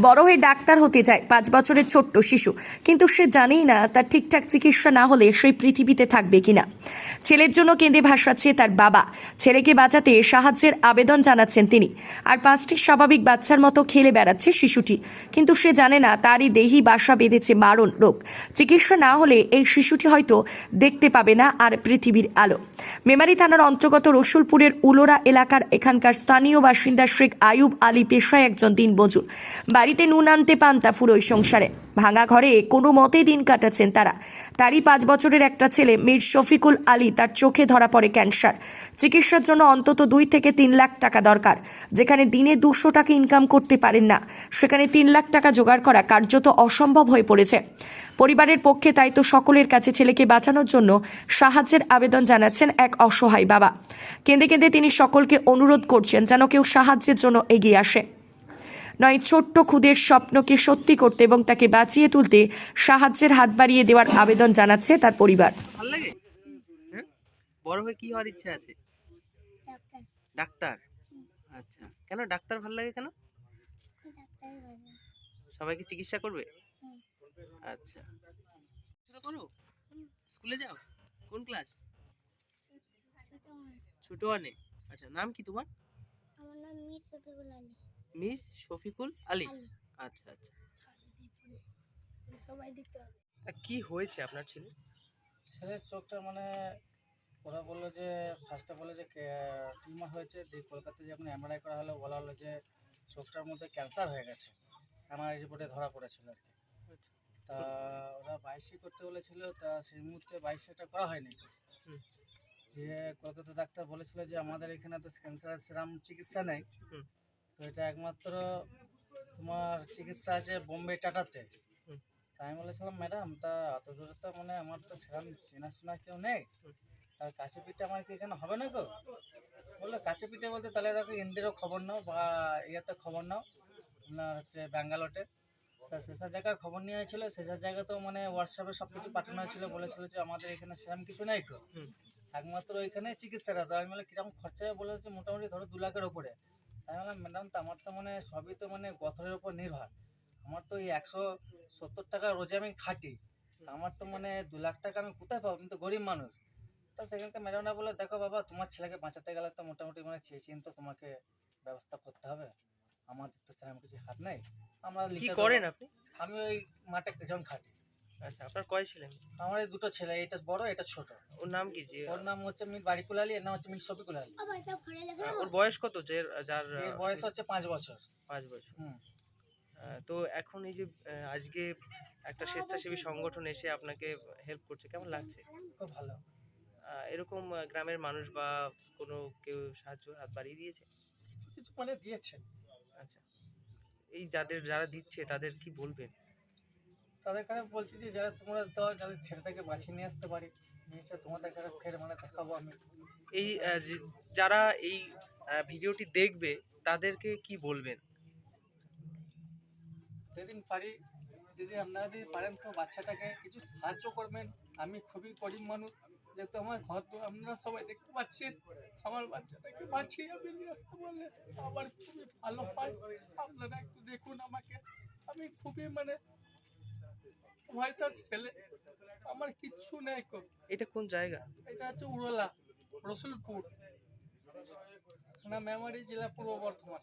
বড় হয়ে ডাক্তার হতে যায়, পাঁচ বছরের ছোট্ট শিশু। কিন্তু সে জানেই না তার ঠিকঠাক চিকিৎসা না হলে সেই পৃথিবীতে থাকবে কিনা। ছেলের জন্য কেঁদে ভাসাচ্ছে তার বাবা। ছেলেকে বাঁচাতে সাহায্যের আবেদন জানাচ্ছেন তিনি। আর পাঁচটি স্বাভাবিক বাচ্চার মতো খেলে বেড়াচ্ছে শিশুটি। কিন্তু সে জানে না তারই দেহি বাসা বেঁধেছে মারণ রোগ। চিকিৎসা না হলে এই শিশুটি হয়তো দেখতে পাবে না আর পৃথিবীর আলো। মেমারি থানার অন্তর্গত রসুলপুরের উলোরা এলাকার এখানকার স্থানীয় বাসিন্দা শেখ আয়ুব আলী পেশায় একজন দিন মজুর বাড়িতে নুন আনতে পান তা ফুরোই সংসারে। ভাঙা ঘরে কোনো মতেই দিন কাটাচ্ছেন তারা। তারই পাঁচ বছরের একটা ছেলে, মীর শফিকুল আলী, তার চোখে ধরা পড়ে ক্যান্সার। চিকিৎসার জন্য অন্তত দুই থেকে তিন লাখ টাকা দরকার, যেখানে দিনে দুশো টাকা ইনকাম করতে পারেন না। সেখানে তিন লাখ টাকা জোগাড় করা কার্যত অসম্ভব হয়ে পড়েছে। পরিবারের পক্ষে তাই তো সকলের কাছে ছেলেকে বাঁচানোর জন্য সাহায্যের আবেদন জানাচ্ছেন এক অসহায় বাবা। কেঁদে কেঁদে তিনি সকলকে অনুরোধ করছেন যেন কেউ সাহায্যের জন্য এগিয়ে আসে। নয় ছোট্ট খুদের স্বপ্নকে সত্যি করতে এবং তাকে বাঁচিয়ে তুলতে সাহায্যের হাত বাড়িয়ে দেওয়ার আবেদন জানাচ্ছে তার পরিবার। ভালো লাগে? হ্যাঁ? বড় হয়ে কি হওয়ার ইচ্ছা আছে? ডাক্তার। ডাক্তার? আচ্ছা। কেন ডাক্তার ভালো লাগে কেন? সবাইকে চিকিৎসা করবে? আচ্ছা। করো? স্কুলে যাও? কোন ক্লাস? ছোট আনে আচ্ছা নাম কি তোমার? আমার নাম মিস শফিকুল আলী। মিস শফিকুল আলী? আচ্ছা আচ্ছা। সবাই দেখতে হবে। তা কি হয়েছে আপনার ছেলে? ছেলের চোখটা মানে ওরা বলল যে ফার্স্টে বলল যে টিউমার হয়েছে দিয়ে কলকাতায় যখন এমআরআই করা হলো বলা হলো যে চোখটার মধ্যে ক্যান্সার হয়ে গেছে। এমআরআই রিপোর্টে ধরা পড়েছিল আর কি। আচ্ছা। তা ওরা বাইশে করতে বলেছিল তা সেই মুহূর্তে বাইশটা করা হয়নি। দিয়ে কলকাতা ডাক্তার বলেছিল যে আমাদের এখানে তো ক্যান্সারের সেরাম চিকিৎসা নেই। তো এটা একমাত্র তোমার চিকিৎসা আছে বোম্বে টাটাতে। তা আমি বলেছিলাম ম্যাডাম তা অত দূরে তো মানে আমার তো সেরকম চেনাশোনা কেউ নেই। আর কাছে পিঠে আমার কি এখানে হবে না গো? বলল কাছে পিঠে বলতে তাহলে দেখো ইন্দিরও খবর নাও বা ইয়েতে খবর নাও। আপনার হচ্ছে ব্যাঙ্গালোরে তা সেসব জায়গায় খবর নিয়ে হয়েছিল। সেসব জায়গাতেও মানে হোয়াটসঅ্যাপে সব কিছু পাঠানো হয়েছিল। বলেছিল যে আমাদের এখানে সেরকম কিছু নেই গো। একমাত্র ওইখানে চিকিৎসাটা তো আমি বলে কীরকম খরচা? হবে বলে মোটামুটি ধরো দু লাখের ওপরে। তাই বললাম ম্যাডাম তো আমার তো মানে সবই তো মানে গথরের উপর নির্ভর। আমার তো এই একশো সত্তর টাকা রোজে আমি খাটি। আমার তো মানে দু লাখ টাকা আমি কোথায় পাবো? আমি তো গরিব মানুষ। তো সেখানকার ম্যাডামরা বলে দেখো বাবা তোমার ছেলেকে বাঁচাতে গেলে তো মোটামুটি মানে চেয়ে চিন তো তোমাকে ব্যবস্থা করতে হবে। আমাদের তো সেরকম কিছু হাত নেই। আমরা কি করেন আপনি? আমি ওই মাঠে যখন খাটি। আচ্ছা আপনার কয় ছিলেন আমার এই দুটো ছেলে এটা বড় এটা ছোট। ওর নাম কি? যে ওর নাম হচ্ছে মির বাড়িকুল আলী এর নাম হচ্ছে মির শফিকুল আলী। আহ, ওর বয়স কত? যে যার এর বয়স হচ্ছে পাঁচ বছর। পাঁচ বছর। হুম। তো এখন এই যে আজকে একটা স্বেচ্ছাসেবী সংগঠন এসে আপনাকে হেল্প করছে কেমন লাগছে? খুব ভালো। এরকম গ্রামের মানুষ বা কোনো কেউ সাহায্য হাত বাড়িয়ে দিয়েছে? কিছু কিছু মানে দিয়েছে। আচ্ছা। এই যাদের যারা দিচ্ছে তাদের কি বলবেন? তাদের কাছে বলছি যে যারা তোমরা দাও যাদের ছেলেটাকে বাঁচিয়ে নিয়ে আসতে পারি এসে তোমাদের কাছে ফের মানে দেখাবো আমি। এই যে- যারা এই ভিডিওটি দেখবে তাদেরকে কি বলবেন? যেদিন পারি যদি আপনারা যদি পারেন তো বাচ্চাটাকে কিছু সাহায্য করবেন। আমি খুবই গরিব মানুষ যেহেতু আমার ঘর তো আপনারা সবাই দেখতে পাচ্ছেন আমার বাচ্চাটাকে বাঁচিয়ে আমি নিয়ে আসতে পারলে আমার খুবই ভালো হয়। আপনারা একটু দেখুন আমাকে। আমি খুবই মানে ভয়টার ছেলে আমার কিচ্ছু নেই কো। এটা কোন জায়গা? এটা হচ্ছে উড়লা রসুলপুর। না মেমারি জেলা পূর্ব বর্ধমান।